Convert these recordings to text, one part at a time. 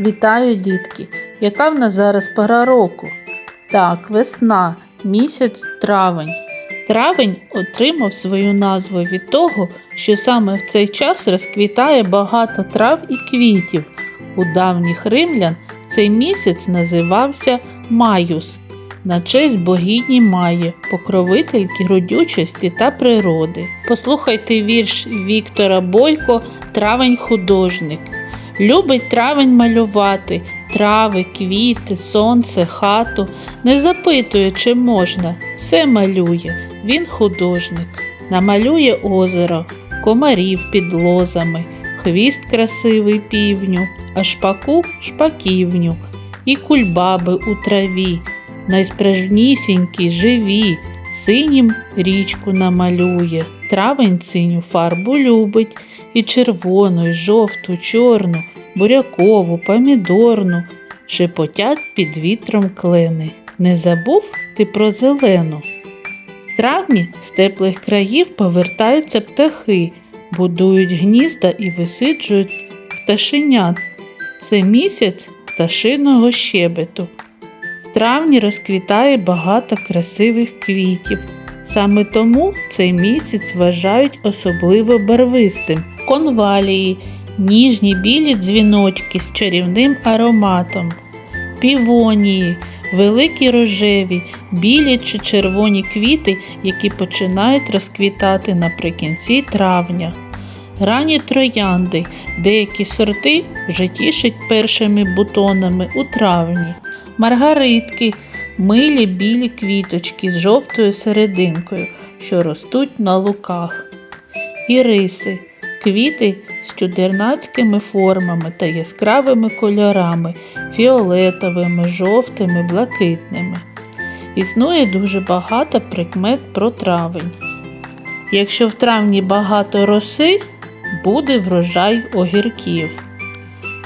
Вітаю, дітки! Яка в нас зараз пора року? Так, весна, місяць травень. Травень отримав свою назву від того, що саме в цей час розквітає багато трав і квітів. У давніх римлян цей місяць називався Маюс на честь богині Маї, покровительки родючості та природи. Послухайте вірш Віктора Бойко Травень художник. Любить травень малювати, трави, квіти, сонце, хату. Не запитує, чи можна, все малює. Він художник. Намалює озеро, комарів під лозами, хвіст красивий півню, а шпаку шпаківню, і кульбаби у траві, найсправжнісінькі, живі, синім річку намалює, травень синю фарбу любить, і червону, і жовту, чорну, бурякову, помідорну, шепотять під вітром клени. Не забув ти про зелену. В травні з теплих країв повертаються птахи, будують гнізда і висиджують пташенят. Це місяць пташиного щебету. В травні розквітає багато красивих квітів. Саме тому цей місяць вважають особливо барвистим. Конвалії, ніжні білі дзвіночки з чарівним ароматом, півонії, великі рожеві, білі чи червоні квіти, які починають розквітати наприкінці травня. Ранні троянди, деякі сорти вже тішать першими бутонами у травні. Маргаритки, милі білі квіточки з жовтою серединкою, що ростуть на луках. Іриси, квіти з чудернацькими формами та яскравими кольорами, фіолетовими, жовтими, блакитними. Існує дуже багато прикмет про травень. Якщо в травні багато роси, буде врожай огірків.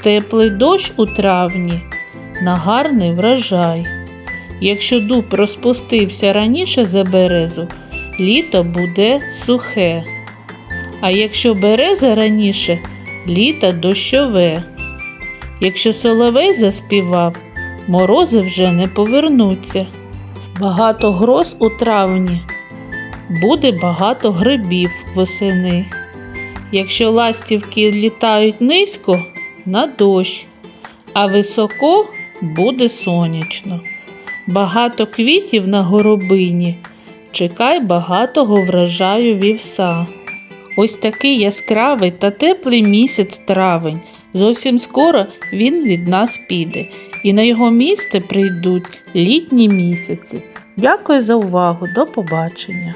Теплий дощ у травні на гарний врожай. Якщо дуб розпустився раніше за березу, літо буде сухе. А якщо береза раніше, літо дощове. Якщо соловей заспівав, морози вже не повернуться. Багато гроз у травні, буде багато грибів восени. Якщо ластівки літають низько, на дощ, а високо буде сонячно. Багато квітів на горобині, чекай багатого врожаю вівса. Ось такий яскравий та теплий місяць травень. Зовсім скоро він від нас піде, і на його місце прийдуть літні місяці. Дякую за увагу, до побачення!